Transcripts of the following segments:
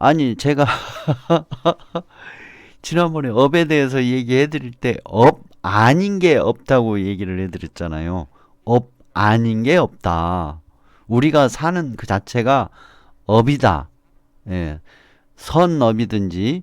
아니, 제가 지난번에 업에 대해서 얘기해 드릴 때 업 아닌 게 없다고 얘기를 해 드렸잖아요. 업 아닌 게 없다. 우리가 사는 그 자체가 업이다. 예. 선업이든지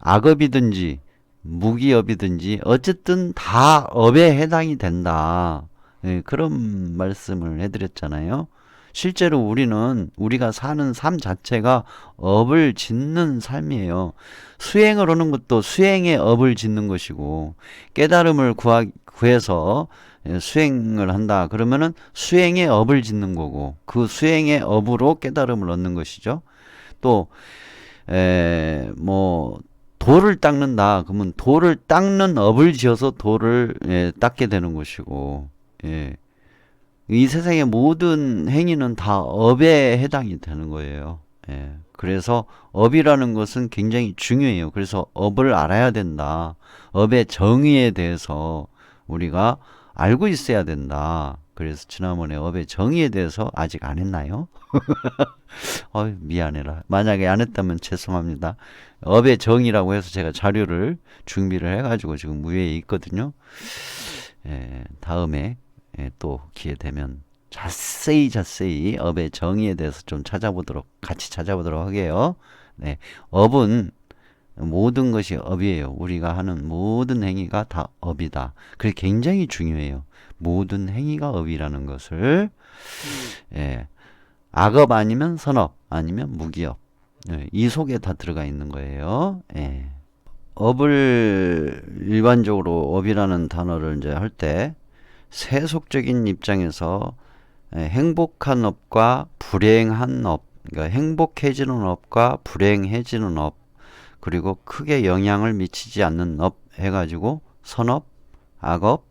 악업이든지 무기업이든지 어쨌든 다 업에 해당이 된다. 예, 그런 말씀을 해드렸잖아요. 실제로 우리는 우리가 사는 삶 자체가 업을 짓는 삶이에요. 수행을 하는 것도 수행의 업을 짓는 것이고 깨달음을 구하, 구해서 예, 수행을 한다. 그러면은 수행의 업을 짓는 거고 그 수행의 업으로 깨달음을 얻는 것이죠. 또 에, 뭐 돌을 닦는다. 그러면 돌을 닦는 업을 지어서 돌을 예, 닦게 되는 것이고 예. 이 세상의 모든 행위는 다 업에 해당이 되는 거예요. 예. 그래서 업이라는 것은 굉장히 중요해요. 그래서 업을 알아야 된다. 업의 정의에 대해서 우리가 알고 있어야 된다. 그래서 지난번에 업의 정의에 대해서 아직 안 했나요? 어 미안해라. 만약에 안 했다면 죄송합니다. 업의 정의라고 해서 제가 자료를 준비를 해가지고 지금 무회에 있거든요. 예, 다음에 예, 또 기회 되면 자세히 자세히 업의 정의에 대해서 좀 찾아보도록 같이 찾아보도록 하게요. 네, 업은 모든 것이 업이에요. 우리가 하는 모든 행위가 다 업이다. 그게 굉장히 중요해요. 모든 행위가 업이라는 것을 예, 악업 아니면 선업 아니면 무기업 예, 이 속에 다 들어가 있는 거예요. 예. 업을 일반적으로 업이라는 단어를 이제 할 때 세속적인 입장에서 예, 행복한 업과 불행한 업, 그러니까 행복해지는 업과 불행해지는 업, 그리고 크게 영향을 미치지 않는 업 해가지고 선업, 악업,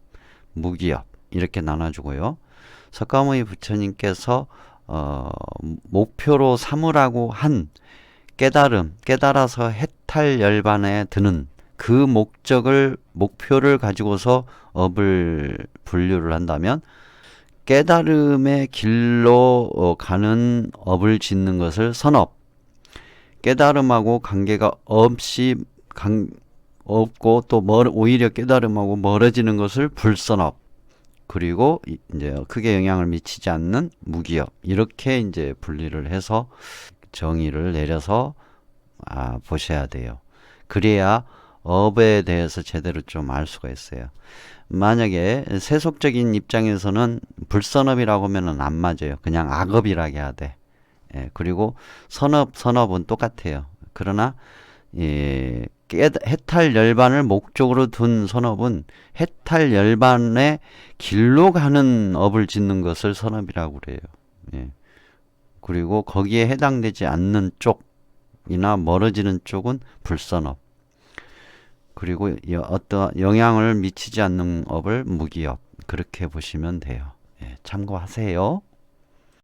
무기업 이렇게 나눠주고요. 석가모니 부처님께서 어, 목표로 삼으라고 한 깨달음, 깨달아서 해탈 열반에 드는 그 목적을 목표를 가지고서 업을 분류를 한다면 깨달음의 길로 어, 가는 업을 짓는 것을 선업, 깨달음하고 관계가 없이 관, 없고 또 멀, 오히려 깨달음하고 멀어지는 것을 불선업, 그리고 이- 이제 크게 영향을 미치지 않는 무기업. 이렇게 이제 분리를 해서 정의를 내려서 아, 보셔야 돼요. 그래야 업에 대해서 제대로 좀 알 수가 있어요. 만약에 세속적인 입장에서는 불선업이라고 하면은 안 맞아요. 그냥 악업이라고 해야 돼. 예, 그리고 선업, 선업은 똑같아요. 그러나, 예, 깨, 해탈 열반을 목적으로 둔 선업은 해탈 열반의 길로 가는 업을 짓는 것을 선업이라고 그래요. 예. 그리고 거기에 해당되지 않는 쪽이나 멀어지는 쪽은 불선업. 그리고 여- 어떠한 영향을 미치지 않는 업을 무기업. 그렇게 보시면 돼요. 예, 참고하세요.